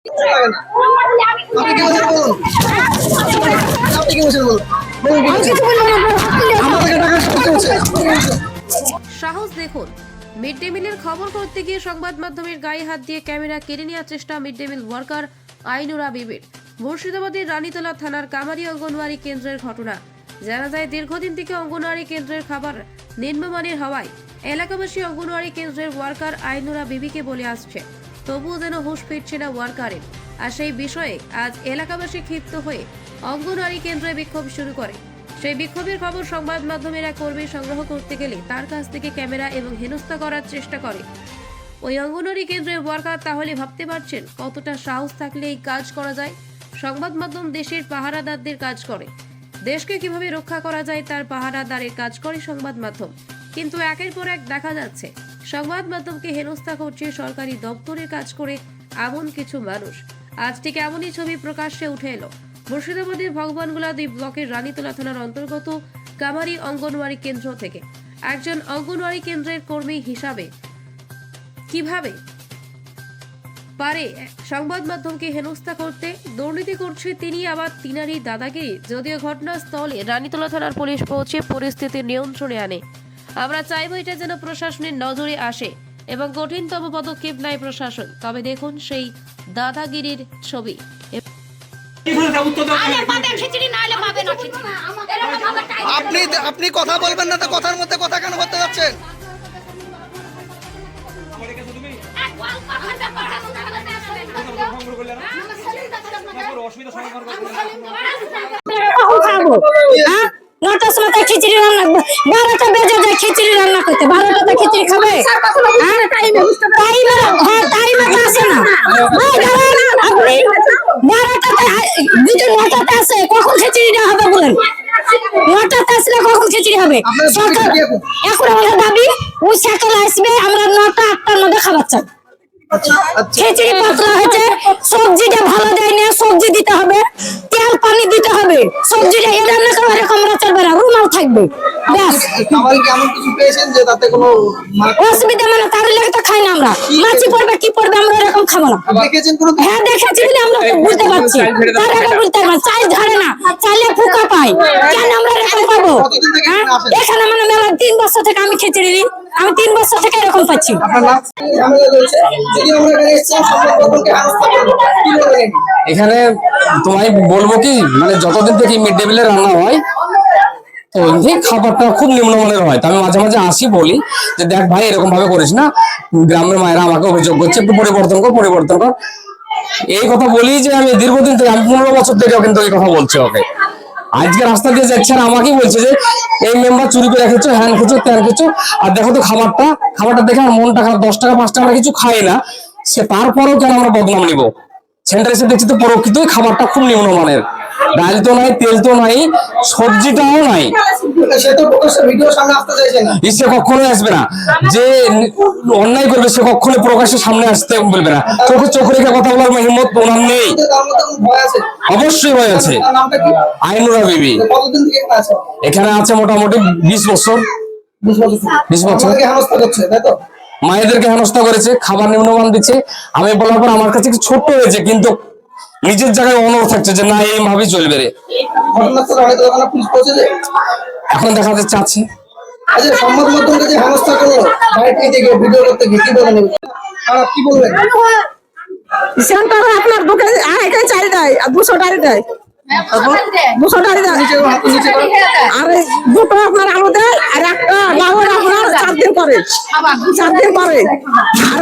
আপনি কি বলছেন বলুন? আপনি কি বলছেন বলুন? বলুন কি বলছেন আমাদেরকে টাকা করতে হচ্ছে সাহস দেখুন মিড ডে মিলের খবর করতে গিয়ে সংবাদ মাধ্যমের গায়ে হাত দিয়ে ক্যামেরা কেড়ে নেওয়ার চেষ্টা mid day meal worker Ainura বিবির। মুর্শিদাবাদের রানীতলা থানার কামারি অঙ্গনওয়াড়ি কেন্দ্রের ঘটনা। জানা যায় দীর্ঘদিন থেকে অঙ্গনওয়াড়ি কেন্দ্রের খাবার নিম্নমানের হওয়ায় এলাকাবাসী অঙ্গনওয়াড়ি কেন্দ্রের ওয়ার্কার আইনুরা বিবিকে বলে আসছে। তবুও যেন হুঁশ ফিরছে না ওয়ার্কারের। আর সেই বিষয়ে আজ এলাকাবাসী ক্ষিপ্ত হয়ে অঙ্গনওয়াড়ি কেন্দ্রে বিক্ষোভ শুরু করে। সেই বিক্ষোভের খবর সংবাদ মাধ্যমের এক কর্মী সংগ্রহ করতে গেলে তার কাছ থেকে ক্যামেরা এবং হেনস্থা করার চেষ্টা করে। ওই অঙ্গনওয়াড়ি কেন্দ্রের ওয়ার্কার তাহলে ভাবতে পারছেন কতটা সাহস থাকলে এই কাজ করা যায়? সংবাদ মাধ্যম দেশের পাহারাদারদের কাজ করে। দেশকে কীভাবে রক্ষা করা যায় তার পাহারাদারের কাজ করে সংবাদ মাধ্যম। কিন্তু একের পর এক দেখা যাচ্ছে সংবাদ মাধ্যমকে হেনস্থা করছে সরকারি দপ্তরের কাজ করে এমন কিছু মানুষ। আজ ঠিক এমনই ছবি প্রকাশ্যে উঠে এলো। মুর্শিদাবাদের ভগবানগোলা দুই ব্লকের রানীতলা থানার অন্তর্গত কামারি অঙ্গনওয়াড়ি কেন্দ্র থেকে। একজন অঙ্গনওয়াড়ি কেন্দ্রের কর্মী হিসাবে কীভাবে পারে সংবাদ মাধ্যমকে হেনস্থা করতে? দুর্নীতি করছে তিনি, আবার তিনারই দাদাগিরি। যদিও ঘটনাস্থলে রানীতলা থানার পুলিশ পৌঁছে পরিস্থিতি নিয়ন্ত্রণে আনে। আমরা চাইব এটা যেন প্রশাসনের নজরে আসে এবং কঠিনতম পদক্ষেপ নেয় প্রশাসন। তবে দেখুন সেই দাদাগিরির ছবি। আপনি আপনি কথা বলবেন না তো কথার মধ্যে কথা কেন করতে যাচ্ছেন? এক হ্যাঁ নটার সময় তো খিচুড়ি রান্না বারোটা বেজে যায় খিচুড়ি রান্না করতে। বারোটাতে খিচুড়ি খাবে? হ্যাঁ? টাইমে হ্যাঁ তো আসে না? ভাই আপনি বারোটাতে নটাতে আসে কখন খিচুড়িটা হবে বলেন? নটাতে আসলে কখন খিচুড়ি হবে? সকাল এখন? এখন আমাদের দাবি ওই সকালে আসবে আমরা নটা আটটার মধ্যে খাবার চাই। খিচুড়ি পাতলা হয়েছে সবজিটা ভালো দেয় না সবজি দিতে হবে তেল পানি দিতে হবে সবজিটা করে এরকম রুমাল থাকবে মানে অসুবিধা মানে তার লেগে তো খাই না আমরা মাছি পড়বে কি পড়বে আমরা এরকম খাব না হ্যাঁ দেখেছি বলে আমরা বুঝতে পারছি তার আগে বুঝতে পারব চাল ধরে না চালে ফুকা পাই কেন আমরা এরকম পাবো কতদিন থেকে হ্যাঁ? এখানে মানে মেলা তিন বছর থেকে আমি খিচুড়ি দিই আমি তিন বছর থেকে এরকম পাচ্ছি। আপনার নাম? ঝামেলা রয়েছে যদি আমরা এখানে তোমায় বলব কি মানে যতদিন থেকে মিড ডে মিলের রান্না হয় তো এই খাবারটা খুব নিম্নমানের হয়। তো আমি মাঝে মাঝে আসি বলি যে দেখ ভাই এরকম ভাবে করিস না। গ্রামের মায়েরা আমাকে অভিযোগ করছে একটু পরিবর্তন কর পরিবর্তন কর। এই কথা বলি যে আমি দীর্ঘদিন থেকে আমি পনেরো বছর থেকে কিন্তু এই কথা বলছি ওকে। আজকে রাস্তা দিয়ে যাচ্ছে আর আমাকে বলছে যে এই মেম্বার চুরি করে রেখেছো হ্যান খেছো ত্যান খেছো আর দেখো তো খাবারটা খাবারটা দেখে আমার মনটা খারাপ, দশ টাকা, পাঁচ টাকা কিছু খাই না। সে তারপরেও কেন আমরা বদনাম নিব? সেন্টার এসে দেখছি তো প্রকৃতই খাবারটা খুব নিম্নমানের। ডাল তো নাই তেল তো নাই সবজিটাও নাই। সে কখনোই আসবে না। যে অন্যায় করবে সে কখনোই প্রকাশ্যে সামনে আসতে বলবে না। চোখে চোখ রেখে কথা বলার হিম্মত ওনার নেই। অবশ্যই ভয় আছে। আইনুরা বিবি। এখানে আছে? মোটামুটি বিশ বছর। বিশ বছর। থেকে। 20 বছর। আমাদেরকে হেনস্থা করছে তাই তো? মায়েদেরকে হেনস্থা করেছে খাবার নিম্নমান দিচ্ছে। আমি বলার পর আমার কাছে ছোট্ট হয়েছে কিন্তু নিজের জায়গায় অনর থাকছে যে না এইভাবেই চলবে রে। এখন দেখা যাচ্ছে আছে। আচ্ছা সংবাদ মাধ্যমকে যে হেনস্থা করল বাড়িতে থেকে ভিডিও করতে গিয়ে কি বলেন খারাপ কি বলবেন সেন্টারে আপনার বুকে আড়াইটাই চাল আর দুশো। আর দুটো আপনার আলু দেয় আর একটা লাউর আপনার চার দিন পরে। চার দিন পরে। আর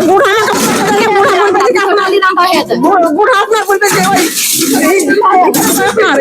আপনার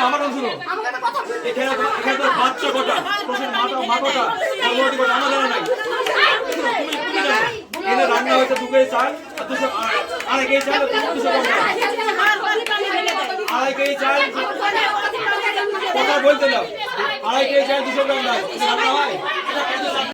আমার অভিযোগ শুনো। আমাকে তো কথা বলতে এখানে তো- এখানে তো বাচ্চা কটা? মা কটা? আমার জানা নাই। এনে রান্না হয়েছে দু কেজি চাল আর দুশো আড়াই- আড়াই কেজি চাল আর দুশো কম চাল। আড়াই কেজি চাল কথা বলতে দাও। আড়াই কেজি চাল দুশো গ্রাম দাও হয়?